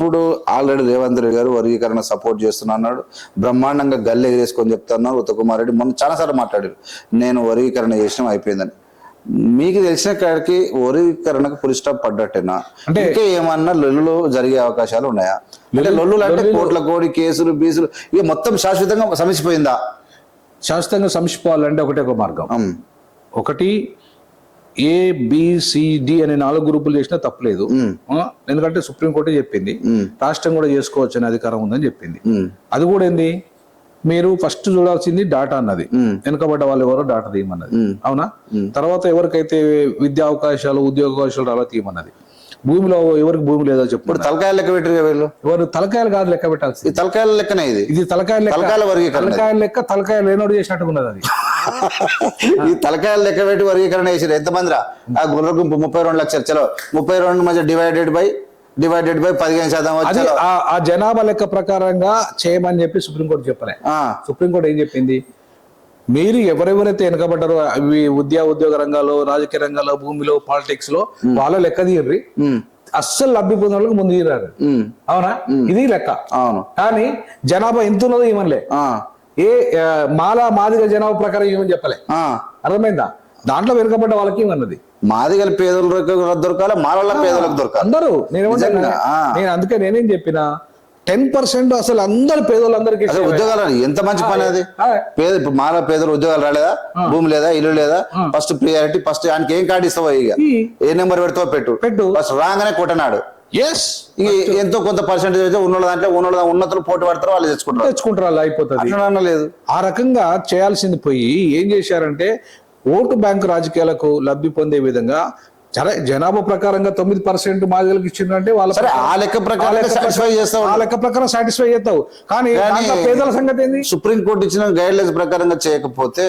ఇప్పుడు ఆల్రెడీ రేవంత్ రెడ్డి గారు వర్గీకరణ సపోర్ట్ చేస్తున్నా అన్నాడు. బ్రహ్మాండంగా గల్లె ఎగరేసుకొని చెప్తున్నారు ఉత్తకుమార్ రెడ్డి. మొన్న చాలాసార్లు మాట్లాడారు. నేను వర్గీకరణ చేసిన అయిపోయిందని. మీకు తెలిసిన కాడికి వర్గీకరణకు పులి స్టాప్ పడ్డట్టేనా? అంటే ఇంకా ఏమన్నా లొల్లులు జరిగే అవకాశాలు ఉన్నాయా? అంటే లొల్లులు అంటే కోట్ల కోడి కేసులు బీసులు ఇక మొత్తం శాశ్వతంగా సమసిపోయిందా శాశ్వతంగా సంసిపోవాలంటే ఒకటే ఒక మార్గం. ఒకటి ఏ బిసిడి అనే నాలుగు గ్రూపులు చేసినా తప్పలేదు. ఎందుకంటే సుప్రీంకోర్టే చెప్పింది. రాష్ట్రం కూడా చేసుకోవచ్చు అనే అధికారం ఉందని చెప్పింది. అది కూడా ఏంది? మీరు ఫస్ట్ చూడాల్సింది డాటా అన్నది. వెనుకబడ్డ వాళ్ళు ఎవరో డాటా తీయమన్నది. అవునా. తర్వాత ఎవరికైతే విద్యా అవకాశాలు ఉద్యోగ అవకాశాలు రాలో తీయమన్నది. భూమిలో ఎవరికి భూమి లేదో చెప్పు. తలకాయలు లెక్క పెట్టిరు వీళ్ళు? ఎవరు? తలకాయలు కాదు లెక్క పెట్టాల్సి ఈ తలకాయల లెక్కనే ఇది. ఇది తలకాయలు లెక్క. తలకాయల తలకాయల లెక్క తలకాయలు లేనోడు చేసినట్టుగా ఉన్నది అది. ఈ తలకాయలు లెక్క పెట్టి వర్గీకరణ చేసారు ఎంతమంది రా ఆ గుర్ర గుంపు ముప్పై రెండు లక్షలు. చలో ముప్పై రెండు మధ్య డివైడెడ్ బై డివైడెడ్ బై పదిహేను శాతం వచ్చి అది ఆ- జనాభా లెక్క ప్రకారంగా చేయమని చెప్పి సుప్రీంకోర్టు చెప్పలే. ఆ, సుప్రీంకోర్టు ఏం చెప్పింది? మీరు ఎవరెవరైతే వెనకబడ్డారో అవి ఉద్యోగ ఉద్యోగ రంగాల్లో రాజకీయ రంగాల్లో భూమిలో పాలిటిక్స్లో వాళ్ళ లెక్క తీయర్రి. ఉమ్, అస్సలు లబ్ధి పొందిన వాళ్ళకి ముందు తీరారు. అవునా? ఇది లెక్క. అవును. కానీ జనాభా ఎంత ఉన్నదో ఆ, ఏ మాల మాదిగ జనాభా ప్రకారం ఇవ్వని చెప్పలే. ఆ. అర్థమైందా? దాంట్లో వెనుకబడ్డ వాళ్ళకి ఇవ్వన్నది మాదిగల పేదలకు దొరకాలి మాలల పేదలకు దొరకాలి. అందరూ. నేను. నేను అందుకే నేనేం చెప్పిన? టెన్ పర్సెంట్ అసలు అందరు పేదోళ్ళందరికీ ఉద్యోగాలు. ఎంత మంచి పని అది? పేద ఇప్పుడు మాల పేదలు ఉద్యోగాలు రాలేదా? భూమి లేదా? ఇల్లు లేదా? ఫస్ట్ ప్రియారిటీ ఫస్ట్ ఆయనకి ఏం కార్డు ఇస్తావో ఇక? ఏ నెంబర్ పెడతావో పెట్టు. పెట్టు. ఫస్ట్ రాగానే కొట్టనాడు. ఎస్ ఇక ఎంతో కొంత పర్సెంటేజ్ అయితే ఉన్నోళ్ళ దాంట్లో ఉన్నోళ్ళ ఉన్నతులు పోటీ పడతారు వాళ్ళు తెచ్చుకుంటారు. తెచ్చుకుంటారు అలా అయిపోతుంది. లేదు. ఆ రకంగా చేయాల్సింది పోయి ఏం చేశారంటే ఓటు బ్యాంకు రాజకీయాలకు లబ్ధి పొందే విధంగా సరే జనాభా ప్రకారంగా తొమ్మిది పర్సెంట్ మాదిగలకు ఇచ్చిందంటే వాళ్ళ సరే ఆ లెక్క ప్రకారం సాటిస్ఫై చేస్తావు. ఆ లెక్క ప్రకారం సాటిస్ఫై చేస్తావు. కానీ పేదల సంగతి ఏంది? సుప్రీం కోర్టు ఇచ్చిన గైడ్ లైన్స్ ప్రకారంగా చేయకపోతే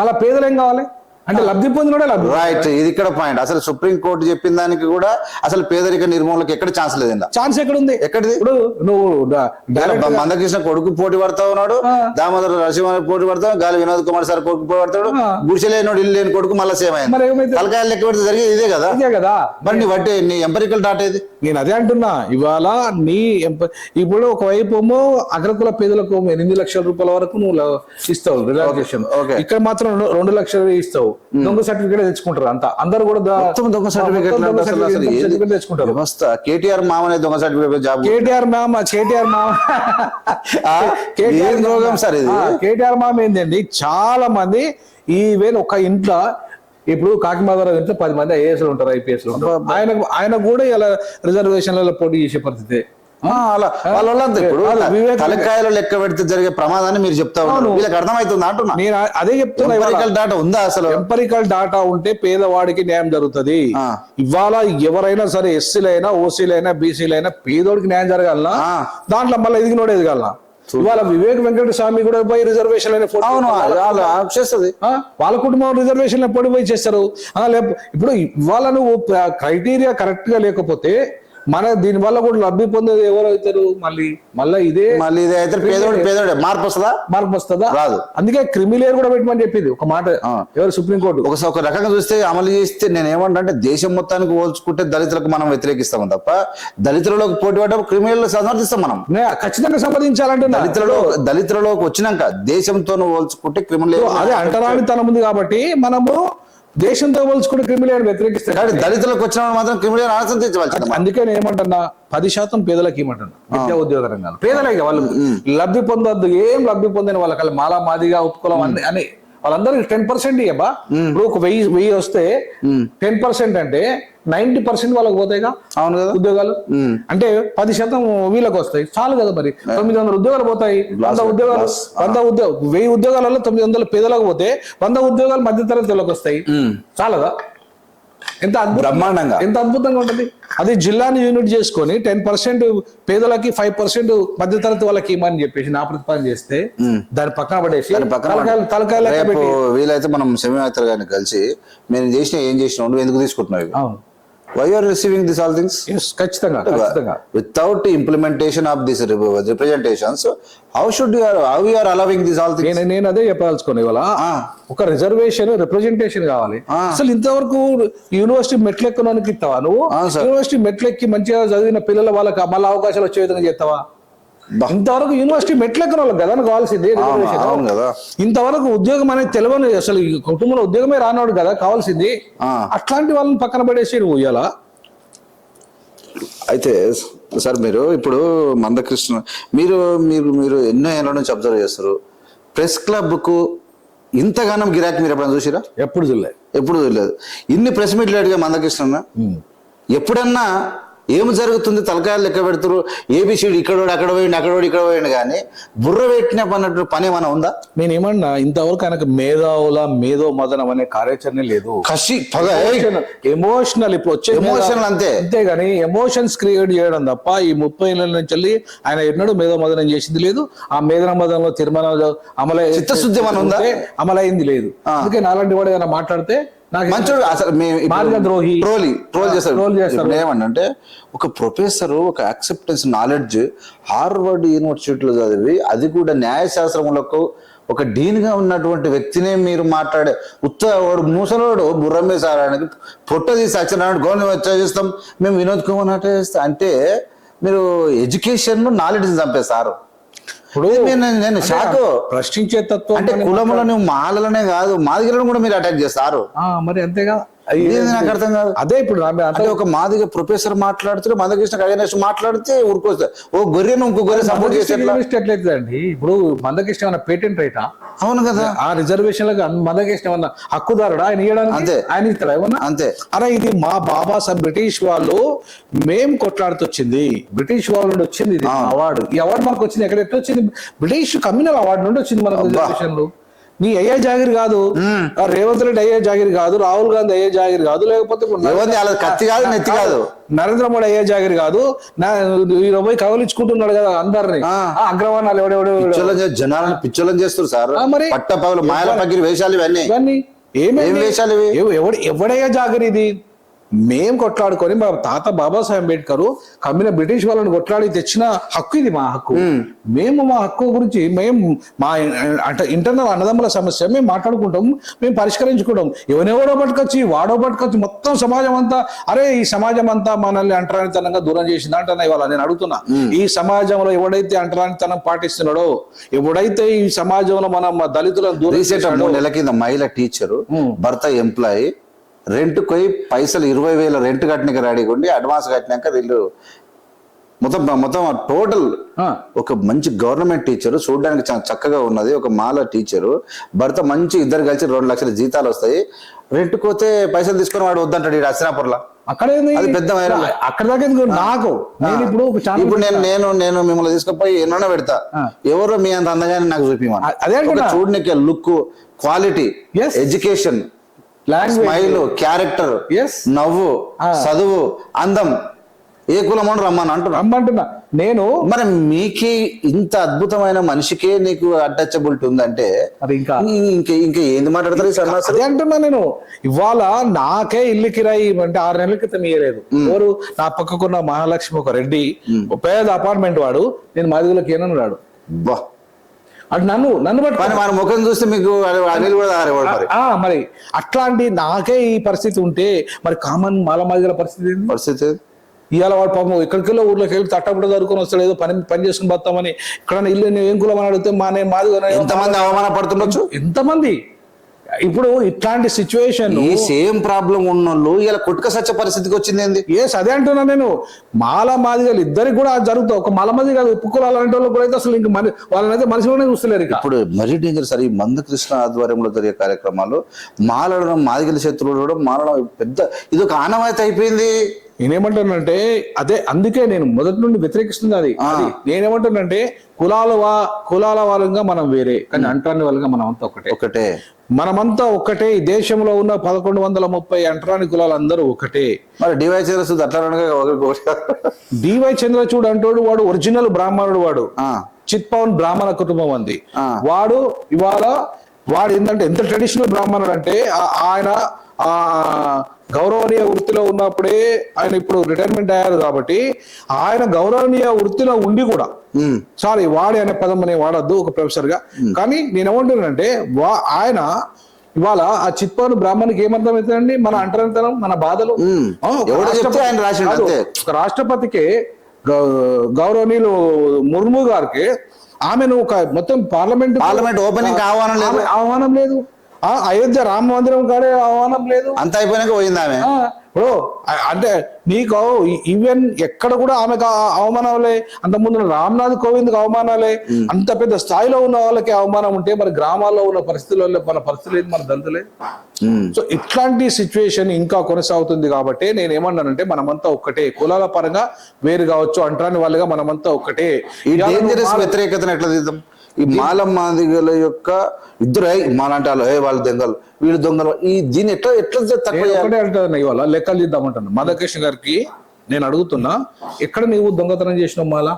మళ్ళీ పేదలు ఏం కావాలి? అంటే లబ్ధి పొందినోడే లబ్ధి. రైట్ ఇది ఇక్కడ పాయింట్ అసలు సుప్రీం కోర్టు చెప్పిన దానికి కూడా అసలు పేదరిక నిర్మూలనకి ఎక్కడ ఛాన్స్ లేదండి ఛాన్స్ ఎక్కడుంది? ఎక్కడిది? ఇప్పుడు నువ్వు మందకృష్ణ కొడుకు పోటీ పడతా ఉన్నాడు ఆ. దామోదర నరసింహ పోటీ పడతాడు గాలి వినోద్ కుమార్ సార్ కొడుకు పోటీ పడతాడు ఆ. గుడిసె లేనోడు ఇల్లు లేని కొడుకు మళ్ళీ సేమ్ అయింది. తలకాయలు లెక్క పెడితే జరిగేది ఇదే కదా? ఇదే కదా. మరి నీ వడ్డీ నీ ఎంపరికల్ డాటా ఏది? నేను అదే అంటున్నా. ఇవాళ నీ ఇప్పుడు ఒకవైపు ఏమో అగ్రకుల పేదలకు ఎనిమిది లక్షల రూపాయల వరకు నువ్వు ఇస్తావు. Relaxation okay. ఇక్కడ మాత్రం రెండు లక్షలు ఇస్తావు. దొంగ సర్టిఫికేట్ తెచ్చుకుంటారు అంతా. అందరు కూడా మొత్తం దొంగ సర్టిఫికేట్ తెచ్చుకుంటారు. వ్యవస్థ? కేటీఆర్ మామనే దొంగ సర్టిఫికేట్ జాబ్ కేటీఆర్ మామ కేటీఆర్ మామ. ఏం రోగం సార్ ఇది? కేటీఆర్ మామ ఏంటండి చాలా మంది ఈ వేళ ఒక ఇంట్లో ఇప్పుడు కాకిమాదరావు ఇంట్లో పది మంది ఐఏఎస్ ఉంటారు ఐపీఎస్ ఉంటారు. ఆయన ఆయన కూడా ఇలా రిజర్వేషన్లలో పోటీ చేసే పరిస్థితి. అలా. వాళ్ళ ఇప్పుడు తలకాయలు లెక్క పెడితే జరిగే ప్రమాదాన్ని మీరు చెప్తా ఉన్నారు వీళ్ళకి అర్థమవుతుంది అంటున్నా? నేను అదే చెప్తున్నా. ఎంపరికల్ డాటా ఉందా అసలు? ఎంపరికల్ డాటా ఉంటే పేదవాడికి న్యాయం జరుగుతుంది. ఇవాళ ఎవరైనా సరే ఎస్సీలైనా ఓసీలైనా బీసీలైనా పేదోడికి న్యాయం జరగాలనా? ఆ. దాంట్లో మళ్ళీ ఎదిగినోడు ఎదగాలనా? ఇవాళ వివేక్ వెంకట స్వామి కూడా పోయి రిజర్వేషన్ అవును వాళ్ళు చేస్తుంది. వాళ్ళ కుటుంబం రిజర్వేషన్ పోయి చేస్తారు. ఇప్పుడు ఇవాళ నువ్వు క్రైటీరియా కరెక్ట్గా లేకపోతే మన దీని వల్ల కూడా లబ్ధి పొందేది ఎవరు అవుతారు మళ్ళీ మళ్ళీ ఇదే మళ్ళీ ఇది అయితే పేదోడు పేదోడే. మార్పు వస్తుందా? మార్పు వస్తుందా? రాదు. అందుకే క్రిమిలేయర్ కూడా పెట్టమని చెప్పింది. ఒక మాట ఎవరు సుప్రీంకోర్టు? ఒకసారి ఒక రకంగా చూస్తే అమలు చేస్తే నేను ఏమంటే దేశం మొత్తానికి పోల్చుకుంటే దళితులకు మనం వ్యతిరేకిస్తాం తప్ప దళితులలోకి పోటీ పడ్డప్పుడు క్రిమినల్ సమర్థిస్తాం మనం. ఖచ్చితంగా సంపాదించాలంటున్నా దళితులలో దళితులలోకి వచ్చినాక దేశంతో పోల్చుకుంటే క్రిమినల్ అదే అంటరానితనం ఉంది కాబట్టి మనము దేశంతో పోల్చుకుంటే క్రిమిలేయర్ వ్యతిరేకిస్తాం కానీ దళితులకు వచ్చినప్పుడు మాత్రం క్రిమినల్ అనుసరించవలసింది అందుకే నేను ఏమంటున్నా పది శాతం పేదలకు ఇవ్వమంటున్నా విద్యా ఉద్యోగ రంగాలు. పేదలే వాళ్ళు. లబ్ధి పొందొద్దు ఏం లబ్ధి పొందిన వాళ్ళకి మాలా మాదిగా ఉత్కులం అని వాళ్ళందరికీ టెన్ పర్సెంట్ ఇవ్వబా ఇప్పుడు ఒక వెయ్యి వెయ్యి వస్తే టెన్ పర్సెంట్ అంటే నైన్టీ పర్సెంట్ వాళ్ళకి పోతాయిగా? అవును కదా. ఉద్యోగాలు. అంటే పది శాతం వీళ్ళకి వస్తాయి. చాలు కదా మరి. తొమ్మిది వందల ఉద్యోగాలు పోతాయి. వంద ఉద్యోగాలు వంద ఉద్యోగ వెయ్యి ఉద్యోగాలలో తొమ్మిది వందల పేదలకు పోతే వంద ఉద్యోగాలు మధ్యతరగతి వాళ్ళకి వస్తాయి. చాలదా? ఎంత బ్రహ్మాండంగా. ఎంత అద్భుతంగా ఉంటది? అది జిల్లాని యూనిట్ చేసుకొని టెన్ పర్సెంట్ పేదలకి ఫైవ్ పర్సెంట్ మధ్యతరగతి వాళ్ళకి ఇవ్వమని చెప్పేసి నా ప్రతిపాదన చేస్తే దాని పక్కన పడేసి తలకాయలు వీలైతే మనం సెమీమాత్ర గారిని కలిసి మేము చేసిన ఏం నువ్వు ఎందుకు తీసుకుంటున్నావు why are receiving this all things ఖచ్చితంగా ఖచ్చితంగా. Without implementation of this representations how should you how you are allowing this all things నేను అదే చెప్పదలుచుకోను ఇవాళ. ఒక రిజర్వేషన్ రిప్రజెంటేషన్ కావాలి. అసలు ఇంతవరకు యూనివర్సిటీ మెట్లు ఎక్కడానికి ఇస్తావా నువ్వు. యూనివర్సిటీ మెట్లు ఎక్కి మంచిగా చదివిన పిల్లల వాళ్ళకి మళ్ళీ అవకాశాలు వచ్చే విధంగా చేస్తావా. ఇంతవరకు యూనివర్సిటీ మెట్లు ఎక్కని వాళ్ళకి కదా కావాల్సింది. అవును కదా. ఇంతవరకు ఉద్యోగం అనేది తెలియని అసలు కుటుంబంలో ఉద్యోగమే రానోడు కదా కావాల్సింది. అట్లాంటి వాళ్ళని పక్కన పడేసి నువ్వు ఇయ్యాల అయితే సార్ మీరు ఇప్పుడు మందకృష్ణ మీరు మీరు మీరు ఎన్నో ఏళ్ళ నుంచి అబ్జర్వ్ చేస్తారు. ప్రెస్ క్లబ్కు ఇంతగానం గిరాకీ మీరు ఎప్పుడైనా చూసిరా? ఎప్పుడు చూడలే. ఎప్పుడు చూడలేదు. ఇన్ని ప్రెస్ మీట్లు అడిగా మందకృష్ణ ఎప్పుడన్నా ఏం జరుగుతుంది? తలకాయలు లెక్క పెడుతురు ఏబిసిడి ఇక్కడ పోయి, అక్కడ పోయింది అక్కడ పోయి, ఇక్కడ పోయింది కానీ బుర్ర పెట్టిన పన్నట్టు పని ఏమైనా ఉందా? నేను ఏమన్నా ఇంతవరకు ఆయనకు మేధావుల మేధో మదనం అనే కార్యాచరణ లేదు. కసి పగ! ఎమోషనల్ ఇప్పుడు వచ్చే Emotional అంతే. అంతేగాని ఎమోషన్స్ క్రియేట్ చేయడం తప్ప ఈ ముప్పై ఏళ్ళ నుంచి వెళ్ళి ఆయన ఎన్నడూ మేధో మదనం చేసింది లేదు. ఆ మేధన మదనంలో తీర్మానాలు అమలై చిత్తశుద్ధి? అమలైంది లేదు. అందుకే నాలాంటి వాడు ఏదైనా మాట్లాడితే మంచోడు అసలు మేము మార్గద్రోహి. ట్రోలీ ట్రోల్ చేస్తారు ట్రోల్ చేస్తారు. ఏమంటే ఒక ప్రొఫెసర్ ఒక యాక్సెప్టెన్స్ నాలెడ్జ్ హార్వర్డ్ యూనివర్సిటీలో చదివి అది కూడా న్యాయశాస్త్రములకు ఒక డీన్గా ఉన్నటువంటి వ్యక్తినే మీరు మాట్లాడే ఉత్త వాడు మూసలోడు బుర్రమే సారానికి పొట్ట తీసి అచ్చినాడు గవర్నమెంట్ చేస్తాం మేము వినోద్ కుమార్ చేస్తాం అంటే మీరు ఎడ్యుకేషన్ నాలెడ్జ్ చంపేస్తారు ఇప్పుడు నేను షాక్ ప్రశ్నించే తత్వం అంటే అని కులములో నువ్వు మాలలనే కాదు మాదిగలను కూడా మీరు అటాక్ చేస్తారు. మరి అంతేగా. ఇదేంది నాకు అర్థం కాదు. అదే ఇప్పుడు అంటే ఒక మాదిగ ప్రొఫెసర్ మాట్లాడుతూ మందకృష్ణ అగనేష్ మాట్లాడితే ఊరుకొస్తా. ఓ గొర్రెను ఇంకో గొర్రె సపోర్ట్ చేస్తే అండి? ఇప్పుడు మందకృష్ణ ఏమన్నా పేటెంట్ రైటా? అవును కదా. ఆ రిజర్వేషన్లకు మందకృష్ణ ఏమన్నా హక్కుదారుడా? ఆయన ఇవ్వడానికి అంతే. ఆయన ఇస్తాడా ఏమన్నా? అంతే. అరే ఇది మా బాబా సాబ్ బ్రిటిష్ వాళ్ళు మేం కొట్లాడుతొచ్చింది. బ్రిటిష్ వాళ్ళ నుండి వచ్చింది ఇది అవార్డు. ఈ అవార్డు మనకు వచ్చింది. ఎక్కడ ఎట్లా వచ్చింది బ్రిటిష్ కమ్యూనల్ అవార్డు నుండి వచ్చింది మన రిజర్వేషన్లు. నీ అయ్యే జాగిరి కాదు. రేవంత్ రెడ్డి అయ్యే జాగిరి కాదు రాహుల్ గాంధీ అయ్యే జాగిరి కాదు లేకపోతే కత్తి కాదు నెత్తి కాదు. నరేంద్ర మోడీ అయ్యే జాగిరి కాదు. ఈయన పోయి కవలించుకుంటున్నాడు కదా అందరిని. అగ్రవర్ణాలు ఎవడెవడు జనాలను పిచ్చోళ్ళని చేస్తారు సార్. మరి? పట్ట పగలు మాయల పగిరి వేషాలు ఇవన్నీ. ఏమేమి? వేషాలు ఎవడు ఎవడయ్యా జాగరి ఇది? మేం కొట్లాడుకొని మా తాత బాబాసాహెబ్ అంబేద్కర్ కమ్మిన బ్రిటిష్ వాళ్ళని కొట్లాడి తెచ్చిన హక్కు ఇది మా హక్కు. మేము. మా హక్కు గురించి మేము మా అంటే ఇంటర్నల్ అన్నదమ్ముల సమస్య మేము మాట్లాడుకుంటాం మేము పరిష్కరించుకుంటాం. ఎవరెవడో పట్టుకొచ్చి వాడో పట్టుకొచ్చి మొత్తం సమాజం అంతా అరే ఈ సమాజం అంతా మనల్ని అంటరానితనంగా దూరం చేసింది అంటున్నా ఇవాళ నేను అడుగుతున్నా. ఈ సమాజంలో ఎవడైతే అంటరానితనం పాటిస్తున్నాడో ఎవడైతే ఈ సమాజంలో మనం దళితులను దూరం నెలల కింద మహిళ టీచరు భర్త ఎంప్లాయీ రెంట్ పోయి పైసలు ఇరవై వేల రెంట్ కట్టినకి రెడీగా ఉండి అడ్వాన్స్ కట్టినాక వీళ్ళు మొత్తం మొత్తం టోటల్. ఒక మంచి గవర్నమెంట్ టీచరు చూడడానికి చాలా చక్కగా ఉన్నది ఒక మాల టీచరు భర్త మంచి ఇద్దరు కలిసి రెండు లక్షల జీతాలు వస్తాయి. రెంట్ పోతే పైసలు తీసుకొని వాడు వద్దంటాడు ఈ అసినాపురంలో అక్కడేంది అది పెద్ద. అక్కడ దాకా నాకు. నేను ఇప్పుడు ఇప్పుడు నేను నేను నేను మిమ్మల్ని తీసుకుపోయి ఎన్నో పెడతా. ఎవరో మీ అంత అందగానే నాకు అ- అదే. చూడనికి look quality Yes. Education smile character. నవ్వు చదువు అందం ఏ కులమని రమ్మని అంటున్నా. రమ్మంటున్నా. నేను మరి మీకే ఇంత అద్భుతమైన మనిషికే నీకు అటచబిలిటీ ఉందంటే అది ఇంకా ఇంకా ఇంకా ఏంది మాట్లాడతారు అదే అంటున్నా నేను. ఇవాళ నాకే ఇల్లు కిరాయి అంటే ఆరు నెలల క్రితం ఇయ్యలేదు. ఎవరు? నా పక్కకున్న మహాలక్ష్మి ఒక రెడ్డి ఒక పేద అపార్ట్మెంట్ వాడు నేను మాదిగులకి ఏనని రాడు. బా. అటు నన్ను నన్ను కానీ మన ముఖం చూస్తే మీకు అనిల్- కూడా మరి అట్లాంటి నాకే ఈ పరిస్థితి ఉంటే మరి కామన్ మాల మాదిగల పరిస్థితి పరిస్థితి? ఇవాళ వాడు పాపం ఎక్కడికెళ్ళో ఊర్లోకి వెళ్ళి తట్టబుట్ట దొరుకుని వస్తాడు ఏదో పని పని చేసుకుని బతామని. ఇక్కడ ఇల్లు ఏం కులం అని అడిగితే మా నేను మాది ఎంతమంది అవమానపడుతుండొచ్చు? ఎంతమంది? ఇప్పుడు ఇట్లాంటి సిచ్యువేషన్ ఈ సేమ్ ప్రాబ్లం ఉన్నోళ్ళు ఇలా కొట్టుక సచ్చ పరిస్థితికి వచ్చింది ఏంది ఎస్ అదే అంటున్నా నేను. మాల మాదిగలు ఇద్దరికి కూడా అది జరుగుతుంది ఒక మాల మాది కాదు ఉప్పుకులాలు అలాంటి వాళ్ళు కూడా అయితే అసలు ఇంక మన వాళ్ళనైతే మనిషిలోనే చూస్తలేరు ఇక. ఇప్పుడు మరీ డేంజర్ సార్ ఈ మందకృష్ణ ఆధ్వర్యంలో జరిగే కార్యక్రమాలు మాలడడం మాదిగల శత్రువులు మాలడం పెద్ద ఇది ఒక ఆనవాయితీ అయిపోయింది. నేనేమంటానంటే అదే అందుకే నేను మొదటి నుండి వ్యతిరేకిస్తుంది అది. అది నేనేమంటానంటే కులాల వా కులాల వాళ్ళంగా మనం వేరే కానీ అంటరాని వాళ్ళంగా మనం అంతా ఒకటే. ఒకటే. మనమంతా ఒక్కటే ఈ దేశంలో ఉన్న పదకొండు వందల ముప్పై అంటరాని కులాలు అందరూ ఒకటే. మరి అట్లా ఒకరికి ఒకటి. డివై చంద్రచూడ్ అంటోడు వాడు ఒరిజినల్ బ్రాహ్మణుడు వాడు. ఆ, చిత్ పవన్ బ్రాహ్మణ కుటుంబం అంది. వాడు ఇవాళ వాడు ఏంటంటే ఎంత ట్రెడిషనల్ బ్రాహ్మణుడు అంటే ఆయన ఆ గౌరవనీయ వృత్తిలో ఉన్నప్పుడే ఆయన ఇప్పుడు రిటైర్మెంట్ అయ్యారు కాబట్టి ఆయన గౌరవనీయ వృత్తిలో ఉండి కూడా సారీ వాడి అనే పదం నేను వాడద్దు ఒక ప్రొఫెసర్గా. కానీ నేను ఏమంటున్నానంటే వా ఆయన ఇవాళ ఆ చిత్పాను బ్రాహ్మణికి ఏమర్థమవుతుందండి? మన అంటరంతరం మన బాధలు? ఒక రాష్ట్రపతికి గౌరవనీయులు ముర్ము గారికి ఆమెను ఒక మొత్తం పార్లమెంట్ పార్లమెంట్ ఓపెనింగ్ ఆహ్వానం లేదు. ఆహ్వానం లేదు. అయోధ్య రామ మందిరం కాడే ఆహ్వానం లేదు. అంత అయిపోయినాక పోయింది ఆమె. ఇప్పుడు అంటే నీకు ఈవెన్ ఎక్కడ కూడా ఆమెకు అవమానాలే అంత ముందు రామ్నాథ్ కోవింద్ అవమానాలే అంత పెద్ద స్థాయిలో ఉన్న వాళ్ళకి అవమానం ఉంటే మరి గ్రామాల్లో ఉన్న పరిస్థితుల్లో మన పరిస్థితులు ఏంటి మన దళితులే ఉమ్, సో ఇట్లాంటి సిచ్యువేషన్ ఇంకా కొనసాగుతుంది కాబట్టి నేను ఏమన్నానంటే మనమంతా ఒక్కటే కులాల పరంగా వేరు కావచ్చు అంటరాని వాళ్ళుగా మనమంతా ఒక్కటే. ఈ డేంజరస్ వ్యతిరేకతను ఎట్లా తీద్దాం? ఈ మాల మాదిగల యొక్క ఇద్దరు "ఏయ్, మాలాంటి వాళ్ళు ఏ వాళ్ళు దొంగలు వీళ్ళు దొంగలు. ఈ దీన్ని ఎట్లా ఎట్లా తక్కువ ఇవాళ లెక్కలు చేద్దామంటాను మాధవకృష్ణ గారికి నేను అడుగుతున్నా ఎక్కడ నీవు దొంగతనం చేసినావు మాల.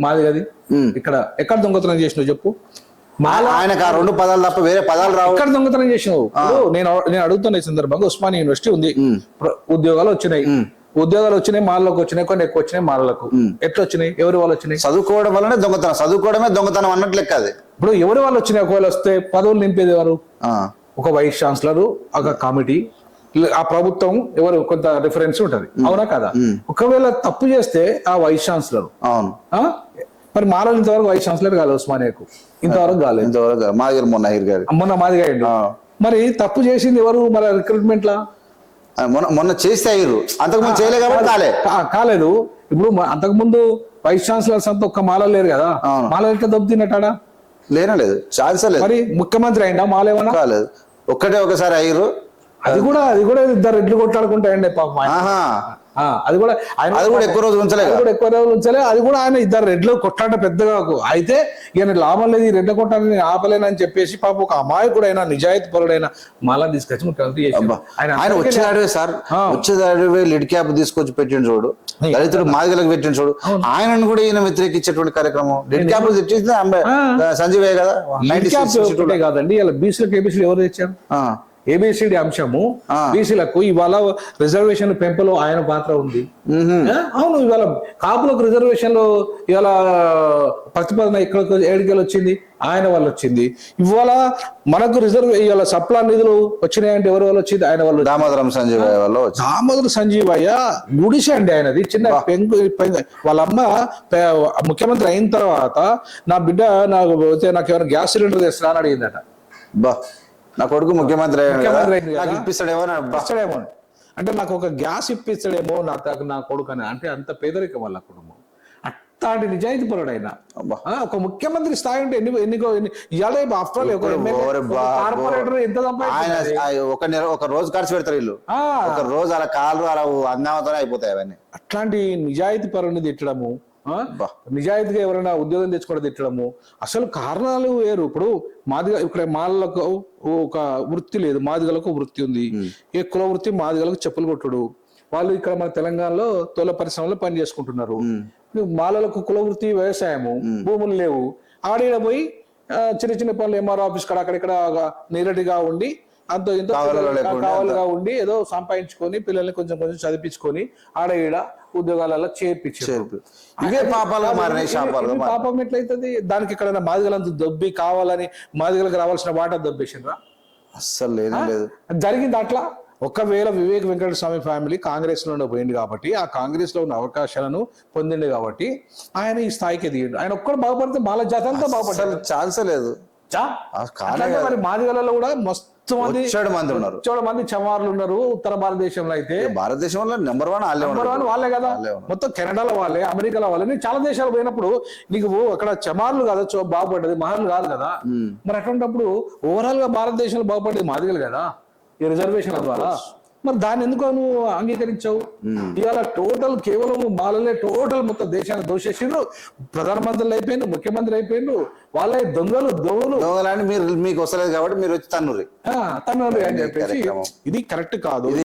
మాది గది ఉమ్. ఇక్కడ ఎక్కడ దొంగతనం చేసినావు చెప్పు? మాల? ఆయనకు ఆ రెండు పదాలు తప్ప వేరే పదాలు రావు. ఎక్కడ దొంగతనం చేసినావు? నేను నేను అడుగుతున్న ఈ సందర్భంగా ఉస్మానియా యూనివర్సిటీ ఉంది. ఉద్యోగాలు వచ్చినాయి. ఉద్యోగాలు వచ్చినాయి మాల్లోకి వచ్చినాయి కొన్ని ఎక్కువ వచ్చినాయి మాల్లకు. ఎట్లా వచ్చినాయి? ఎవరి వాళ్ళు వచ్చినాయి? చదువుకోవడం వల్లనే దొంగతనం. చదువుకోవడమే దొంగతనం అన్నట్టు లెక్క అది. ఇప్పుడు ఎవరి వాళ్ళు వచ్చినాయి ఒకవేళ వస్తే పదవులు నింపేది ఎవరు? ఒక వైస్ ఛాన్సలర్ ఒక కమిటీ ఆ ప్రభుత్వం ఎవరు? కొంత రిఫరెన్స్ ఉంటది. అవునా కదా? ఒకవేళ తప్పు చేస్తే ఆ వైస్ ఛాన్సలర్. అవును? మరి మాలో ఇంతవరకు వైస్ ఛాన్సలర్ కాలేదు ఉస్మానియాకు. ఇంతవరకు కాలేదు. ఇంతవరకు మా దగ్గర మొన్న గారి. మొన్న మాదిగా. మరి తప్పు చేసింది ఎవరు? మన రిక్రూట్మెంట్ లా మొన్న మొన్న చేస్తే అయ్యారు. అంతకుముందు చేయలే కాబట్టి కాలే. కాలేదు. ఇప్పుడు అంతకుముందు వైస్ ఛాన్సలర్స్ అంతా ఒక్క మాల లేరు కదా. మాల ఎట్లా దెబ్బతిన్నట్టాడా? లేనే లేదు. ఛాన్స్ లేదు. మరి ముఖ్యమంత్రి అయిందా మాల ఏమన్నా? కాలేదు. ఒక్కటే ఒకసారి అయ్యారు. అది కూడా అది కూడా ఇద్దరు ఎడ్లు కొట్లాడుకుంటాయండి పాపం అది కూడా ఆయన అది కూడా ఎక్కువ రోజులు ఉంచలే అది కూడా ఎక్కువ రోజులు ఉంచలే. అది కూడా ఆయన ఇద్దరు రెడ్లు కొట్లాట పెద్దగా అయితే ఈయన లాభం లేదు ఈ రెడ్ల కొట్టాలని నేను ఆపలేనని చెప్పేసి పాప ఒక అమాయకుడైన నిజాయితీ పరుడైన మాలా తీసుకొచ్చి ముఖ్యమంత్రి. ఆయన ఆయన వచ్చేదాడివే సార్. ఆ. వచ్చేదాడివే లిడ్ క్యాప్ తీసుకొచ్చి పెట్టిండు చూడు. దళితుడు మాదిగలకు పెట్టిండు చూడు. ఆయనను కూడా ఈయన వ్యతిరేకించేటువంటి కార్యక్రమం. లిడ్ క్యాప్ తెచ్చేసింది అంబే సంజీవే కదా. లిడ్ క్యాప్ ఒకటే కాదండి ఇలా బీసీలకు ఏబీసీలు ఎవరు తెచ్చారు? ఏబిసిడి అంశము. బీసీలకు ఇవాళ రిజర్వేషన్ పెంపులో ఆయన పాత్ర ఉంది. అవును ఇవాళ కాపులకు రిజర్వేషన్లు ఇవాళ ప్రతిపాదన ఎక్కడ ఏడికెళ్ళి వచ్చింది ఆయన వల్ల వచ్చింది. ఇవాళ మనకు రిజర్వ్ ఇవాళ సప్లా నిధులు వచ్చినాయంటే ఎవరి వల్ల వచ్చింది? ఆయన వల్ల దామోదరం సంజీవ్ వల్ల దామోదర సంజీవయ్య గుడిసె అండి ఆయనది చిన్న పెంకు వాళ్ళ అమ్మ ముఖ్యమంత్రి అయిన తర్వాత నా బిడ్డ నాకు నాకు ఏమైనా గ్యాస్ సిలిండర్ తెస్తున్నా అని అడిగిందట. బా. నా కొడుకు ముఖ్యమంత్రి. నాకు ఇప్పిస్తాడేమో. ఇస్తాడేమో అంటే నాకు ఒక గ్యాస్ ఇప్పిస్తాడేమో నా నా కొడుకు అని. అంటే అంత పేదరికం వాళ్ళ కుటుంబం. అట్లాంటి నిజాయితీ పరుడైన. ఒక ముఖ్యమంత్రి స్థాయి అంటే ఎన్ని ఎన్నికో ఎన్ని ఇవాళ ఆఫ్టర్ ఆల్ ఒక ఒక కార్పొరేటర్ ఎంత ఒక రోజు ఖర్చు పెడతారు వీళ్ళు. ఒక రోజు అలా కాళ్ళు అలా అంగామతోనే అయిపోతాయి అవన్నీ. అట్లాంటి నిజాయితీ పరుని తిట్టడము. నిజాయితీగా ఎవరైనా ఉద్యోగం తెచ్చుకోవడం తిట్టడము. అసలు కారణాలు వేరు. ఇప్పుడు మాదిగా ఇక్కడ మాలకు ఒక వృత్తి లేదు. మాదిగలకు వృత్తి ఉంది. ఏ కుల వృత్తి మాదిగలకు చెప్పులు కొట్టుడు. వాళ్ళు ఇక్కడ మన తెలంగాణలో తోల పరిశ్రమలో పని చేసుకుంటున్నారు. మాలలకు కుల వృత్తి వ్యవసాయము. భూములు లేవు. ఆడిన పోయి చిన్న చిన్న పనులు ఎంఆర్ ఆఫీస్ కాడ అక్కడిక్కడ నీరటిగా ఉండి అంత ఇంత కావాలిగా ఉండి ఏదో సంపాదించుకొని పిల్లల్ని కొంచెం కొంచెం చదివించుకొని ఆడ ఈడ ఉద్యోగాలలో చేర్పించారు. చేర్పు. ఇవే పాపాలుగా మారినాయి. పాపం ఎట్లయితుంది? దానికి ఇక్కడ మాదిగలంత దొబ్బి కావాలని మాదిగలకు రావాల్సిన వాటా దొబ్బేసిండ్రా? అస్సలు లేదు లేదు. జరిగింది అట్లా? ఒకవేళ వివేక్ వెంకట స్వామి ఫ్యామిలీ కాంగ్రెస్లో పోయింది కాబట్టి ఆ కాంగ్రెస్లో ఉన్న అవకాశాలను పొందిండు కాబట్టి ఆయన ఈ స్థాయికి ఎదిగిండు ఆయన ఒక్కడు బాగుపడితే మాల జాతి అంతా బాగుపడ్డారు ఛాన్సే లేదు. మరి మాదిగలలో కూడా మస్తు మంది మంది ఉన్నారు. చాలా మంది చమార్లు ఉన్నారు. ఉత్తర భారతదేశంలో అయితే. భారతదేశంలో నెంబర్ వన్ వాళ్ళే నెంబర్ వన్ వాళ్ళే కదా. మొత్తం కెనడాలో వాళ్ళే అమెరికాలో వాళ్ళే. నేను చాలా దేశాలు పోయినప్పుడు నీకు అక్కడ చమార్లు కదా చో- బాగుపడ్డది మహర్లు కాదు కదా. మరి అటువంటిప్పుడు ఓవరాల్గా భారతదేశంలో బాగుపడేది మాదిగలు కదా. ఈ రిజర్వేషన్ ద్వారా. మరి దాన్ని ఎందుకు నువ్వు అంగీకరించావు? ఇవాళ టోటల్ కేవలం మాలలే టోటల్ మొత్తం దేశాన్ని దోషేసిండ్రు. ప్రధానమంత్రులు అయిపోయిండ్రు ముఖ్యమంత్రి అయిపోయిండ్రు. వాళ్ళే దొంగలు దొంగలు దొంగలని మీరు మీకు వస్తలేదు కాబట్టి మీరు వచ్చి తన్నురి తమిళనాడు అని చెప్పేసి. ఇది కరెక్ట్ కాదు.